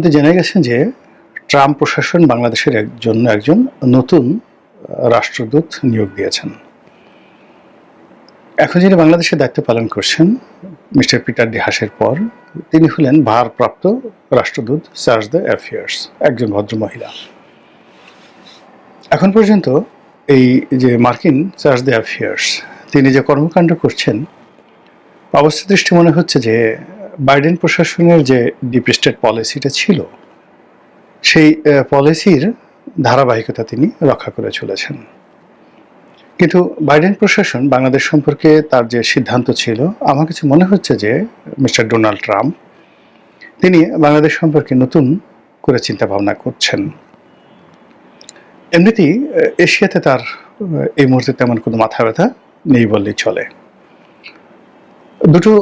ইতিমধ্যে জেনে গেছেন যে ট্রাম্প প্রশাসন বাংলাদেশের জন্য একজন নতুন রাষ্ট্রদূত নিয়োগ দিয়েছেন। এখন যিনি বাংলাদেশে দায়িত্ব পালন করছেন, মিস্টার পিটার ডিহাসের পর, তিনি হলেন ভারপ্রাপ্ত রাষ্ট্রদূত চার্জ দ্য অ্যাফেয়ার্স, একজন ভদ্র মহিলা। এখন পর্যন্ত এই যে মার্কিন চার্জ দ্য অ্যাফেয়ার্স, তিনি যে কর্মকাণ্ড করছেন অবস্থা দৃষ্টি মনে হচ্ছে যে বাইডেন প্রশাসনের যে ডিপ স্টেট পলিসিটা ছিল, সেই পলিসির ধারাবাহিকতা তিনি রক্ষা করে চলেছেন। কিন্তু বাইডেন প্রশাসন বাংলাদেশ সম্পর্কে তার যে সিদ্ধান্ত ছিল, আমার কাছে মনে হচ্ছে যে মিস্টার ডোনাল্ড ট্রাম্প, তিনি বাংলাদেশ সম্পর্কে নতুন করে চিন্তা ভাবনা করছেন। এমনিতেই এশিয়াতে তার এই মুহূর্তে তেমন কোনো মাথা ব্যথা নেই বললেই চলে। দুটো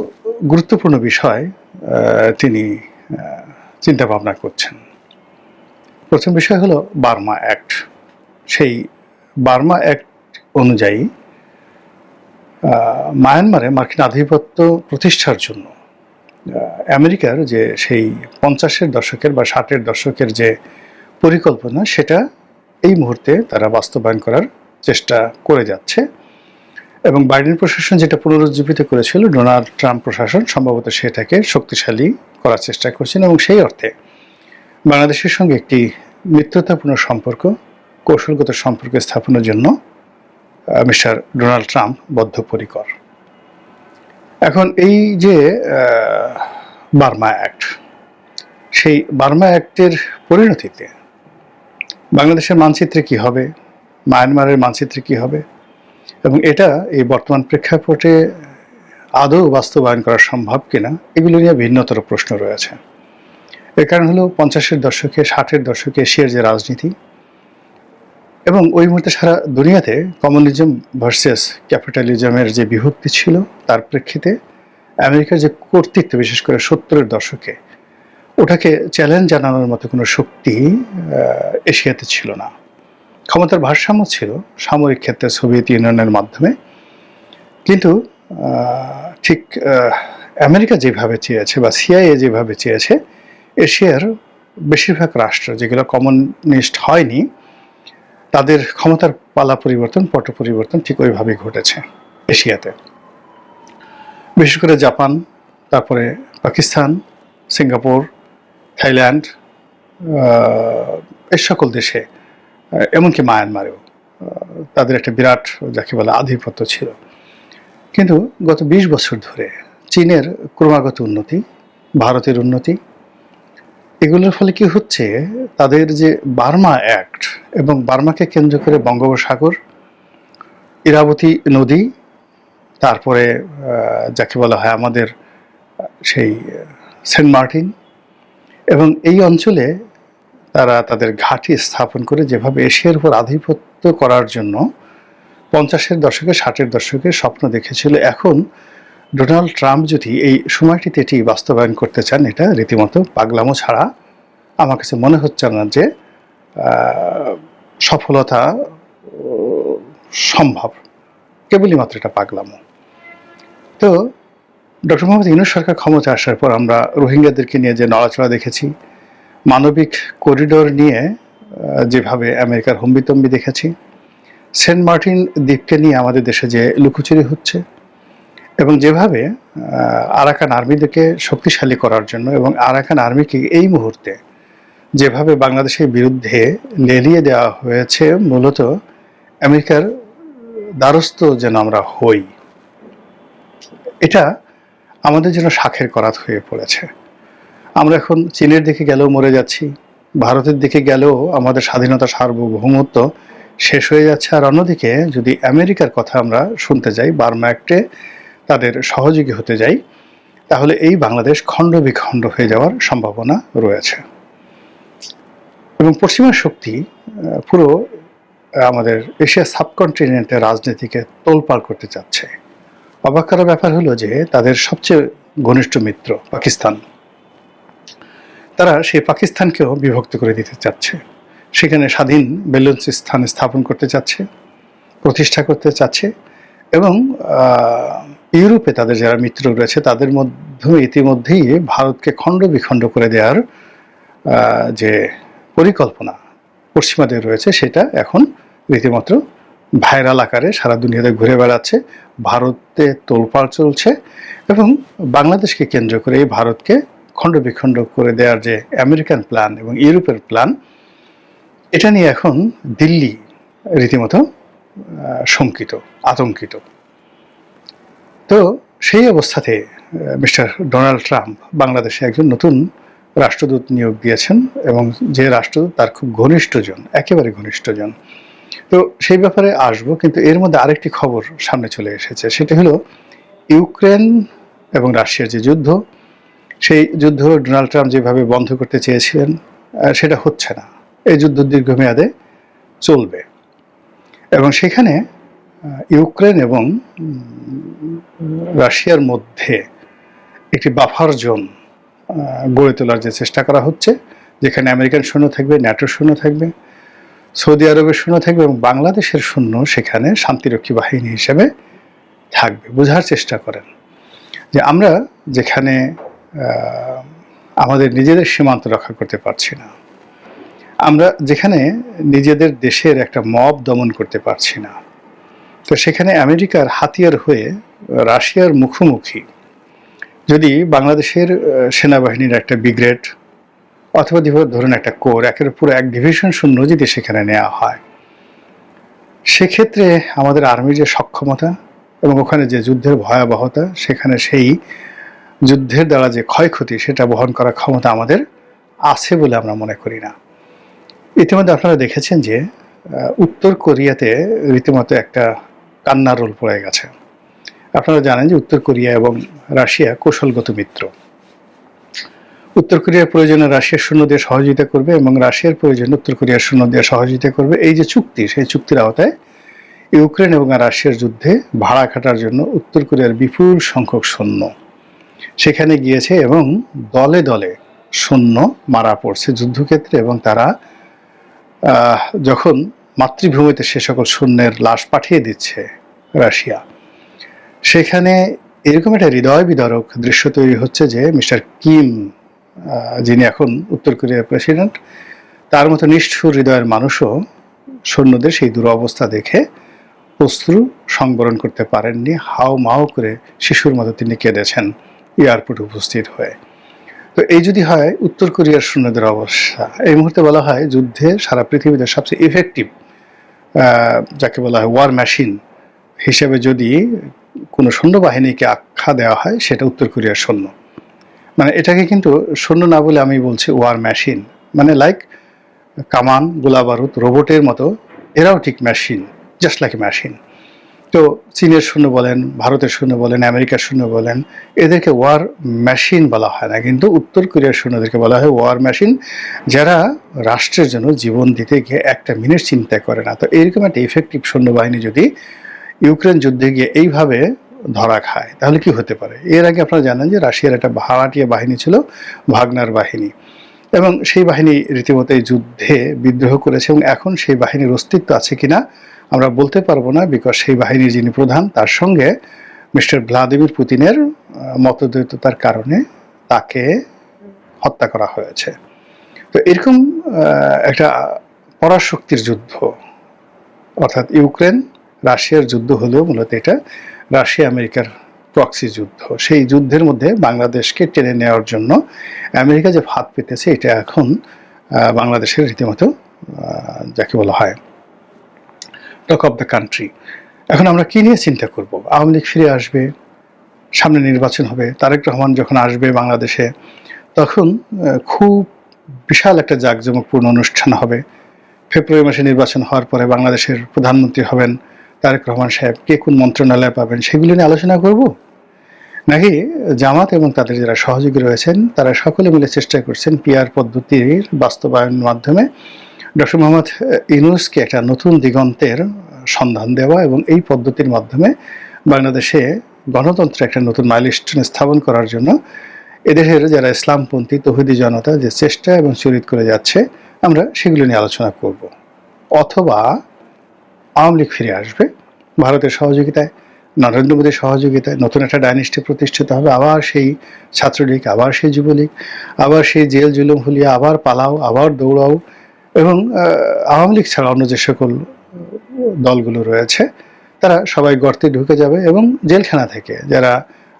গুরুত্বপূর্ণ বিষয় তিনি চিন্তা ভাবনা করছেন। প্রথম বিষয় হলো বার্মা অ্যাক্ট। সেই বার্মা অ্যাক্ট অনুযায়ী মায়ানমারে মার্কিন আধিপত্য প্রতিষ্ঠার জন্য আমেরিকার যে সেই পঞ্চাশের দশকের বা ষাটের দশকের যে পরিকল্পনা, সেটা এই মুহূর্তে তারা বাস্তবায়ন করার চেষ্টা করে যাচ্ছে। এবং বাইডেন প্রশাসন যেটা পুনরুজ্জীবিত করেছিল, ডোনাল্ড ট্রাম্প প্রশাসন, সম্ভবত সেটাকে শক্তিশালী করার চেষ্টা করছেন এবং সেই অর্থে বাংলাদেশের সঙ্গে একটি মিত্রতাপূর্ণ সম্পর্ক, কৌশলগত সম্পর্ক স্থাপনের জন্য মিস্টার ডোনাল্ড ট্রাম্প বদ্ধপরিকর। এখন এই যে বার্মা অ্যাক্ট, সেই বার্মা অ্যাক্টের পরিণতিতে বাংলাদেশের মানচিত্রে কি হবে? মায়ানমারের মানচিত্রে কি হবে? এবং এটা এই বর্তমান প্রেক্ষাপটে আদৌ বাস্তবায়ন করা সম্ভব কিনা, এগুলো নিয়ে ভিন্নতর প্রশ্ন রয়েছে। এর কারণ হলো পঞ্চাশের দশকে, ষাটের দশকে এশিয়ার যে রাজনীতি এবং ওই মুহূর্তে সারা দুনিয়াতে কমিউনিজম ভার্সেস ক্যাপিটালিজমের যে বিভক্তি ছিল, তার প্রেক্ষিতে আমেরিকার যে কর্তৃত্ব, বিশেষ করে সত্তরের দশকে, ওটাকে চ্যালেঞ্জ জানানোর মতো কোনো শক্তি এশিয়াতে ছিল না। ক্ষমতার ভারসাম্য ছিল সামরিক ক্ষেত্রে সোভিয়েত ইউনিয়নের মাধ্যমে। কিন্তু ঠিক আমেরিকা যেভাবে চেয়েছে বা সিআইএ যেভাবে চেয়েছে, এশিয়ার বেশিরভাগ রাষ্ট্র যেগুলো কমিউনিস্ট হয়নি, তাদের ক্ষমতার পালা পরিবর্তন, পট পরিবর্তন ঠিক ওইভাবেই ঘটেছে এশিয়াতে। বিশেষ করে জাপান, তারপরে পাকিস্তান, সিঙ্গাপুর, থাইল্যান্ড এই সকল দেশে এমনকি মায়ানমারেও তাদের একটা বিরাট যাকে বলে আধিপত্য ছিল। কিন্তু গত ২০ বছর ধরে চীনের ক্রমাগত উন্নতি, ভারতের উন্নতি, এগুলোর ফলে কি হচ্ছে, তাদের যে বার্মা অ্যাক্ট এবং বার্মাকে কেন্দ্র করে বঙ্গোপসাগর, ইরাবতী নদী, তারপরে যাকে বলা হয় আমাদের সেই সেন্ট মার্টিন এবং এই অঞ্চলে তারা তাদের ঘাঁটি স্থাপন করে যেভাবে এশিয়ার উপর আধিপত্য করার জন্য পঞ্চাশের দশকে, ষাটের দশকে স্বপ্ন দেখেছিল, এখন ডোনাল্ড ট্রাম্প যদি এই সময়টিতে এটি বাস্তবায়ন করতে চান, এটা রীতিমতো পাগলামো ছাড়া আমার কাছে মনে হচ্ছে না যে সফলতা সম্ভব। কেবলই মাত্র এটা পাগলামো। তো, ডক্টর মোহাম্মদ ইউনুস সরকার ক্ষমতা আসার পর আমরা রোহিঙ্গাদেরকে নিয়ে যে নড়াচড়া দেখেছি মানবিক করিডোর নিয়ে যেভাবে আমেরিকার হম্বিতম্বি দেখেছি, সেন্ট মার্টিন দ্বীপকে নিয়ে আমাদের দেশে যে লুকোচুরি হচ্ছে এবং যেভাবে আরাকান আর্মিদেরকে শক্তিশালী করার জন্য এবং আরাকান আর্মিকে এই মুহূর্তে যেভাবে বাংলাদেশের বিরুদ্ধে লেলিয়ে দেওয়া হয়েছে, মূলত আমেরিকার দ্বারস্থ যেন আমরা হই। এটা আমাদের জন্য শাখের করাত হয়ে পড়েছে। আমরা এখন চীনের দিকে গেলেও মরে যাচ্ছি, ভারতের দিকে গেলেও আমাদের স্বাধীনতা সার্বভৌমত্ব শেষ হয়ে যাচ্ছে। আর অন্যদিকে যদি আমেরিকার কথা আমরা শুনতে যাই, বার্মা অ্যাক্টে তাদের সহযোগী হতে যাই, তাহলে এই বাংলাদেশ খণ্ড বিখণ্ড হয়ে যাওয়ার সম্ভাবনা রয়েছে। এবং পশ্চিমা শক্তি পুরো আমাদের এশিয়া সাবকন্টিনেন্টের রাজনীতিকে তোলপাড় করতে চাচ্ছে। অবাক করার ব্যাপার হলো যে তাদের সবচেয়ে ঘনিষ্ঠ মিত্র পাকিস্তান। তারা সেই পাকিস্তানকেও বিভক্ত করে দিতে চাচ্ছে। সেখানে স্বাধীন বেলুন্স স্থান স্থাপন করতে চাচ্ছে, প্রতিষ্ঠা করতে চাচ্ছে এবং ইউরোপে তাদের যারা মিত্র রয়েছে তাদের মধ্যে ইতিমধ্যেই ভারতকে খণ্ড বিখণ্ড করে দেওয়ার যে পরিকল্পনা পশ্চিমাদের রয়েছে সেটা এখন রীতিমতো ভাইরাল আকারে সারা দুনিয়াতে ঘুরে বেড়াচ্ছে, ভারতে তোলপাড় চলছে এবং বাংলাদেশকে কেন্দ্র করে এই ভারতকে খণ্ড বিখণ্ড করে দেওয়ার যে আমেরিকান প্ল্যান এবং ইউরোপের প্ল্যান, এটা নিয়ে এখন দিল্লি রীতিমতো শঙ্কিত, আতঙ্কিত। তো সেই অবস্থাতে মিস্টার ডোনাল্ড ট্রাম্প বাংলাদেশে একজন নতুন রাষ্ট্রদূত নিয়োগ দিয়েছেন এবং যে রাষ্ট্রদূত তার খুব ঘনিষ্ঠজন, একেবারে ঘনিষ্ঠজন। তো সেই ব্যাপারে আসব, কিন্তু এর মধ্যে আরেকটি খবর সামনে চলে এসেছে। সেটা হলো ইউক্রেন এবং রাশিয়ার যে যুদ্ধ সেই যুদ্ধ ডোনাল্ড ট্রাম্প যেভাবে বন্ধ করতে চেয়েছিলেন সেটা হচ্ছে না। এই যুদ্ধ দীর্ঘমেয়াদে চলবে। এবং সেখানে ইউক্রেন এবং রাশিয়ার মধ্যে একটি বাফার জোন গড়ে তোলার যে চেষ্টা করা হচ্ছে, যেখানে আমেরিকান সৈন্য থাকবে, ন্যাটো সৈন্য থাকবে, সৌদি আরবের সৈন্য থাকবে এবং বাংলাদেশের সৈন্য সেখানে শান্তিরক্ষী বাহিনী হিসেবে থাকবে। বোঝার চেষ্টা করেন যে আমরা যেখানে আমাদের নিজেদের সীমান্ত রক্ষা করতে পারছি না। আমরা যেখানে নিজেদের দেশের একটা মব দমন করতে পারছি না। তো সেখানে আমেরিকার হাতিয়ার হয়ে রাশিয়ার মুখোমুখি যদি বাংলাদেশের সেনাবাহিনীর একটা ব্রিগেড অথবা ধরুন একটা কোর, একের পুরো এক ডিভিশন শূন্য যদি সেখানে নেওয়া হয়, সেক্ষেত্রে আমাদের আর্মির যে সক্ষমতা এবং ওখানে যে যুদ্ধের ভয়াবহতা, সেখানে সেই যুদ্ধের দ্বারা যে ক্ষয়ক্ষতি, সেটা বহন করার ক্ষমতা আমাদের আছে বলে আমরা মনে করি না। ইতিমধ্যে আপনারা দেখেছেন যে উত্তর কোরিয়াতে রীতিমতো একটা কান্নার রোল পড়ে গেছে। আপনারা জানেন যে উত্তর কোরিয়া এবং রাশিয়া কৌশলগত মিত্র। উত্তর কোরিয়ার প্রয়োজনে রাশিয়ার সৈন্য দিয়ে সহযোগিতা করবে এবং রাশিয়ার প্রয়োজনে উত্তর কোরিয়ার সৈন্য দিয়ে সহযোগিতা করবে। এই যে চুক্তি, সেই চুক্তির আওতায় ইউক্রেন এবং রাশিয়ার যুদ্ধে ভাড়া খাটার জন্য উত্তর কোরিয়ার বিপুল সংখ্যক সৈন্য সেখানে গিয়েছে এবং দলে দলে সৈন্য মারা পড়ছে যুদ্ধক্ষেত্রে এবং তারা যখন মাতৃভূমিতে সে সকল সৈন্যের লাশ পাঠিয়ে দিচ্ছে রাশিয়া, সেখানে এরকম একটা হৃদয় বিদারক দৃশ্য তৈরি হচ্ছে যে মিস্টার কিম যিনি এখন উত্তর কোরিয়ার প্রেসিডেন্ট, তার মতো নিষ্ঠুর হৃদয়ের মানুষও সৈন্যদের সেই দুরবস্থা দেখে অশ্রু সংবরণ করতে পারেননি। হাও মাও করে শিশুর মতো তিনি কেঁদেছেন। এয়ারপোর্টে উপস্থিত হয়ে। তো এই যদি হয়, উত্তর কোরিয়ার সৈন্যদের অবস্থা। এই মুহূর্তে বলা হয়, যুদ্ধে সারা পৃথিবীতে সবচেয়ে ইফেক্টিভ যাকে বলা হয় ওয়ার মেশিন হিসেবে যদি কোনো সৈন্যবাহিনীকে আখ্যা দেওয়া হয়, সেটা উত্তর কোরিয়ার সৈন্য। মানে এটাকে কিন্তু সৈন্য না বলে আমি বলছি ওয়ার মেশিন মানে লাইক কামান, গোলা বারুদ, রোবটের মতো, এরাও ঠিক মেশিন জাস্ট লাইক মেশিন তো চীনের শূন্য বলেন, ভারতের শূন্য বলেন, আমেরিকার শূন্য বলেন, এদেরকে ওয়ার মেশিন বলা হয় না। কিন্তু উত্তর কোরিয়ার সৈন্যদেরকে বলা হয় ওয়ার মেশিন যারা রাষ্ট্রের জন্য জীবন দিতে গিয়ে একটা মিনিট চিন্তা করে না। তো এরকম একটা ইফেক্টিভ সৈন্যবাহিনী যদি ইউক্রেন যুদ্ধে গিয়ে এইভাবে ধরা খায়, তাহলে কি হতে পারে? এর আগে আপনারা জানেন যে রাশিয়ার একটা ভাড়াটিয়া বাহিনী ছিল, ভাগনার বাহিনী। এবং সেই বাহিনী রীতিমতো এই যুদ্ধে বিদ্রোহ করেছে এবং এখন সেই বাহিনীর অস্তিত্ব আছে কিনা আমরা বলতে পারব না বিকজ সেই বাহিনীর যিনি প্রধান, তার সঙ্গে মিস্টার ভ্লাদিমির পুতিনের মতদ্বৈততার কারণে তাকে হত্যা করা হয়েছে। তো এরকম একটা পরাশক্তির যুদ্ধ, অর্থাৎ ইউক্রেন, রাশিয়ার যুদ্ধ হলেও মূলত এটা রাশিয়া আমেরিকার প্রক্সি যুদ্ধ। সেই যুদ্ধের মধ্যে বাংলাদেশকে টেনে নেওয়ার জন্য আমেরিকা যে ফাঁদ পেতেছে, এটা এখন বাংলাদেশের রীতিমতো যাকে বলা হয় টক অফ দ্য কান্ট্রি এখন আমরা কি নিয়ে চিন্তা করব? আওয়ামী লীগ ফিরে আসবে, সামনে নির্বাচন হবে, তারেক রহমান যখন আসবে বাংলাদেশে, তখন খুব বিশাল একটা জাঁকজমকপূর্ণ অনুষ্ঠান হবে। ফেব্রুয়ারি মাসে নির্বাচন হওয়ার পরে বাংলাদেশের প্রধানমন্ত্রী হবেন তারেক রহমান সাহেব কে কোন মন্ত্রণালয় পাবেন সেগুলো নিয়ে আলোচনা করব। নাকি জামাত এবং তাদের যারা সহযোগী রয়েছেন, তারা সকলে মিলে চেষ্টা করছেন পিআর পদ্ধতির বাস্তবায়নের মাধ্যমে। ডক্টর মোহাম্মদ ইউনুসকে একটা নতুন দিগন্তের সন্ধান দেওয়া এবং এই পদ্ধতির মাধ্যমে বাংলাদেশে গণতন্ত্রে একটা নতুন মাইলস্টোন স্থাপন করার জন্য এদেশের যারা ইসলামপন্থী, তহুদি জনতা যে চেষ্টা এবং চরিত করে যাচ্ছে, আমরা সেগুলো নিয়ে আলোচনা করব। অথবা আওয়ামী লীগ ফিরে আসবে। ভারতের সহযোগিতায়, নরেন্দ্র মোদীর সহযোগিতায় নতুন একটা ডাইনেস্টি প্রতিষ্ঠিত হবে। আবার সেই ছাত্রলীগ, আবার সেই যুবলীগ, আবার সেই জেল জুলুম হুলিয়া, আবার পালাও, আবার দৌড়াও এবং আওয়ামী লীগ ছাড়া অন্য যে সকল দলগুলো রয়েছে, তারা সবাই গর্তে ঢুকে যাবে এবং জেলখানা থেকে যারা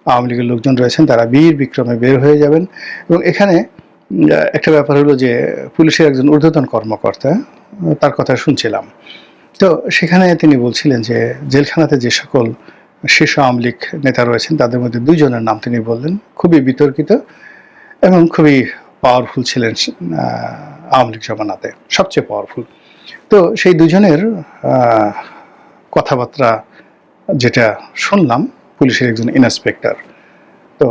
আওয়ামী লীগের লোকজন রয়েছেন, তারা বীর বিক্রমে বের হয়ে যাবেন এবং এখানে একটা ব্যাপার হলো যে পুলিশের একজন ঊর্ধ্বতন কর্মকর্তা, তার কথা শুনছিলাম। তো সেখানে তিনি বলছিলেন যে জেলখানাতে যে সকল শীর্ষ আওয়ামী লীগ নেতা রয়েছেন, তাদের মধ্যে দুইজনের নাম তিনি বললেন। খুবই বিতর্কিত এবং খুবই পাওয়ারফুল ছিলেন আওয়ামী লীগ জমানাতে, সবচেয়ে পাওয়ারফুল তো সেই দুজনের কথাবার্তা যেটা শুনলাম, পুলিশের একজন ইন্সপেক্টর তো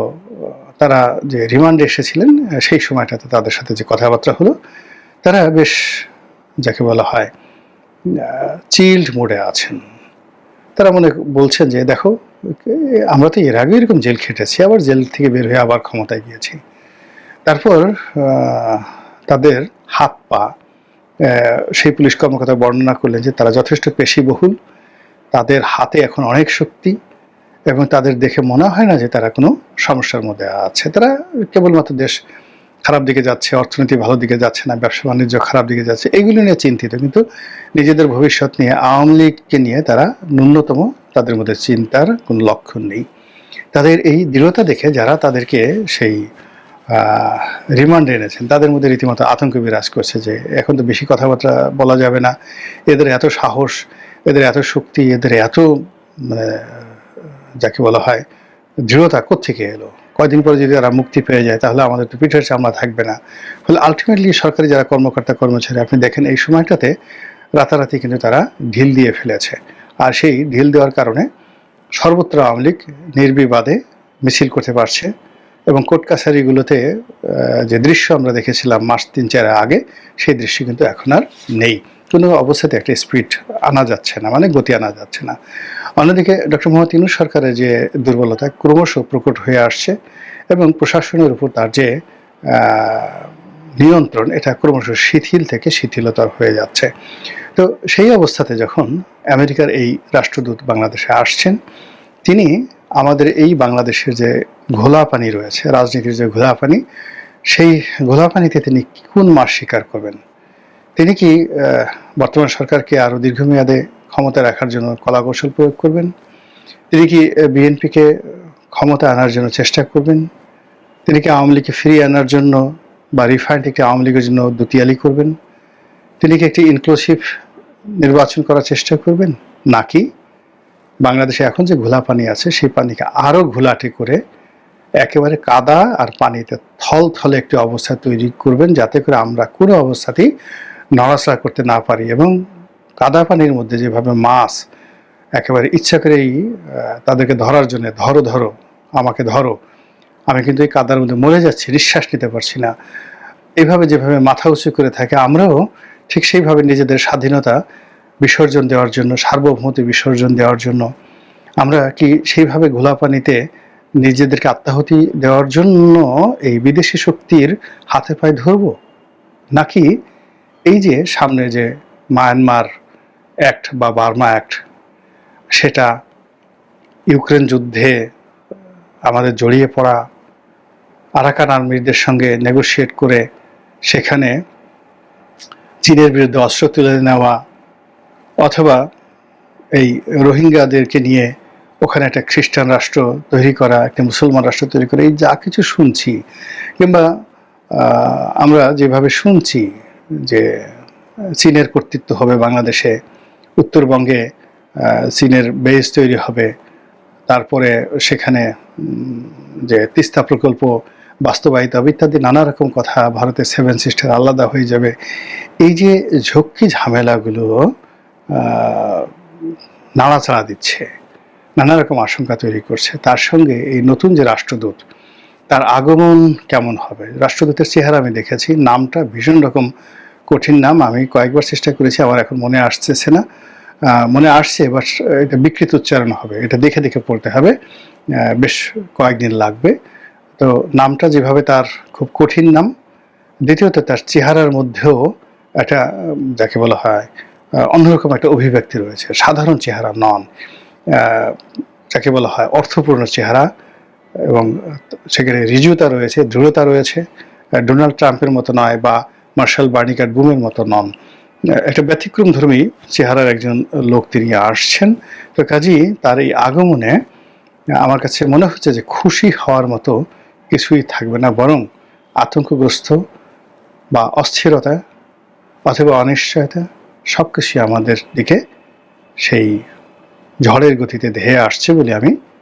তারা যে রিমান্ডে এসেছিলেন, সেই সময়টাতে তাদের সাথে যে কথাবার্তা হলো, তারা বেশ, যাকে বলা হয় চিল্ড মোডে আছেন। তারা মনে বলছেন যে, দেখো, আমরা তো এর আগে এরকম জেল খেটেছি, আবার জেল থেকে বের হয়ে আবার ক্ষমতায় গিয়েছি। তারপর তাদের হাত পা সেই পুলিশ কর্মকর্তা বর্ণনা করলেন যে, তারা যথেষ্ট পেশিবহুল, তাদের হাতে এখন অনেক শক্তি এবং তাদের দেখে মনে হয় না যে তারা কোনো সমস্যার মধ্যে আছে। তারা কেবলমাত্র দেশ খারাপ দিকে যাচ্ছে, অর্থনীতি ভালো দিকে যাচ্ছে না, ব্যবসা বাণিজ্য খারাপ দিকে যাচ্ছে, এগুলো নিয়ে চিন্তিত। কিন্তু নিজেদের ভবিষ্যৎ নিয়ে, আওয়ামী লীগকে নিয়ে তারা ন্যূনতম তাদের মধ্যে চিন্তার কোনো লক্ষণ নেই। তাদের এই দৃঢ়তা দেখে যারা তাদেরকে সেই রিমান্ডে এনেছেন, তাদের মধ্যে রীতিমতো আতঙ্ক বিরাজ করছে যে এখন তো বেশি কথাবার্তা বলা যাবে না। এদের এত সাহস, এদের এত শক্তি, এদের এত মানে যাকে বলা হয় দৃঢ়তা কোত্থেকে এলো? কয়দিন পরে যদি তারা মুক্তি পেয়ে যায়, তাহলে আমাদের তো পিঠের চামড়া থাকবে না। ফলে আলটিমেটলি সরকারি যারা কর্মকর্তা, কর্মচারী, আপনি দেখেন এই সময়টাতে রাতারাতি কিন্তু তারা ঢিল দিয়ে ফেলেছে। আর সেই ঢিল দেওয়ার কারণে সর্বত্র আওয়ামী লীগ নির্বিবাদে মিছিল করতে পারছে এবং কোর্ট কাছারিগুলোতে যে দৃশ্য আমরা দেখেছিলাম মাস তিন চার আগে, সেই দৃশ্য কিন্তু এখন আর নেই। কোনো অবস্থাতে একটা স্পিড আনা যাচ্ছে না মানে গতি আনা যাচ্ছে না। অন্যদিকে ডক্টর মোহাম্মদ ইনুস সরকারের যে দুর্বলতা ক্রমশ প্রকট হয়ে আসছে এবং প্রশাসনের উপর তার যে নিয়ন্ত্রণ, এটা ক্রমশ শিথিল থেকে শিথিলতর হয়ে যাচ্ছে। তো সেই অবস্থাতে যখন আমেরিকার এই রাষ্ট্রদূত বাংলাদেশে আসছেন, তিনি আমাদের এই বাংলাদেশের যে ঘোলা পানি রয়েছে, রাজনীতির যে ঘোলা পানি সেই ঘোলা পানিতে তিনি কোন মাস স্বীকার করবেন? তিনি কি বর্তমান সরকারকে আরও দীর্ঘমেয়াদে ক্ষমতা রাখার জন্য কলা কৌশল প্রয়োগ করবেন? তিনি কি বিএনপিকে ক্ষমতা আনার জন্য চেষ্টা করবেন? তিনি কি আওয়ামী লীগকে ফিরিয়ে আনার জন্য বা রিফাইন্ড একটি আওয়ামী লীগের জন্য দুতিয়ালি করবেন? তিনি কি একটি ইনক্লুসিভ নির্বাচন করার চেষ্টা করবেন? নাকি বাংলাদেশে এখন যে ঘোলা পানি আছে, সেই পানিকে আরও ঘোলাটে করে একেবারে কাদা আর পানিতে থল থলে একটি অবস্থা তৈরি করবেন, যাতে করে আমরা কোনো অবস্থাতেই নড়াচড়া করতে না পারি এবং কাদা পানির মধ্যে যেভাবে মাছ একেবারে ইচ্ছা করেই তাদেরকে ধরার জন্য ধরো ধরো, আমাকে ধরো, আমি কিন্তু এই কাদার মধ্যে মরে যাচ্ছি, নিঃশ্বাস নিতে পারছি না। এইভাবে যেভাবে মাথা উঁচু করে থাকে, আমরাও ঠিক সেইভাবে নিজেদের স্বাধীনতা বিসর্জন দেওয়ার জন্য, সার্বভৌমত্ব বিসর্জন দেওয়ার জন্য, আমরা কি সেইভাবে ঘোলা পানিতে নিজেদেরকে আত্মাহুতি দেওয়ার জন্য এই বিদেশি শক্তির হাতে পায়ে ধরব? নাকি এই যে সামনে যে মায়ানমার অ্যাক্ট বা বার্মা অ্যাক্ট, সেটা ইউক্রেন যুদ্ধে আমাদের জড়িয়ে পড়া আরাকান আর্মিদের সঙ্গে নেগোশিয়েট করে সেখানে চীনের বিরুদ্ধে অস্ত্র তুলে নেওয়া অথবা এই রোহিঙ্গাদেরকে নিয়ে ওখানে একটা খ্রিস্টান রাষ্ট্র তৈরি করা, একটা মুসলমান রাষ্ট্র তৈরি করা, এই যা কিছু শুনছি কিংবা আমরা যেভাবে শুনছি যে, চীনের কর্তৃত্ব হবে বাংলাদেশে, উত্তরবঙ্গে চীনের বেস তৈরি হবে, তারপরে সেখানে যে তিস্তা প্রকল্প, বাস্তবায়িত হবে ইত্যাদি নানা রকম কথা ভারতের সেভেন সিস্টার আলাদা হয়ে যাবে। এই যে ঝক্কি ঝামেলাগুলো নাড়াচাড়া দিচ্ছে, নানা রকম আশঙ্কা তৈরি করছে, তার সঙ্গে এই নতুন যে রাষ্ট্রদূত তার আগমন কেমন হবে? রাষ্ট্রদূতের চেহারা আমি দেখেছি, নামটা ভীষণ রকম কঠিন নাম, আমি কয়েকবার চেষ্টা করেছি, আমার এখন মনে আসতেছে না। মনে আসছে, এবার এটা বিকৃত উচ্চারণ হবে, এটা দেখে দেখে পড়তে হবে। বেশ কয়েকদিন লাগবে। তো নামটা যেভাবে তার খুব কঠিন নাম, দ্বিতীয়ত তার চেহারার মধ্যেও একটা, যাকে বলা হয় অন্যরকম একটা অভিব্যক্তি রয়েছে, সাধারণ চেহারা নন যাকে বলা হয় অর্থপূর্ণ চেহারা। এবং সেখানে রিজুতা রয়েছে, দৃঢ়তা রয়েছে। ডোনাল্ড ট্রাম্পের মতো নয় বা মার্শাল বার্নিকার বুমের মতো নন। একটা ব্যতিক্রম ধর্মী চেহারার একজন লোক তিনি আসছেন। তো কাজেই তার এই আগমনে আমার কাছে মনে হচ্ছে যে খুশি হওয়ার মতো কিছুই থাকবে না, বরং আতঙ্কগ্রস্ত বা অস্থিরতা অথবা অনিশ্চয়তা সব কিছুই আমাদের দিকে সেই ঝড়ের গতিতে ধেয়ে আসছে বলে আমি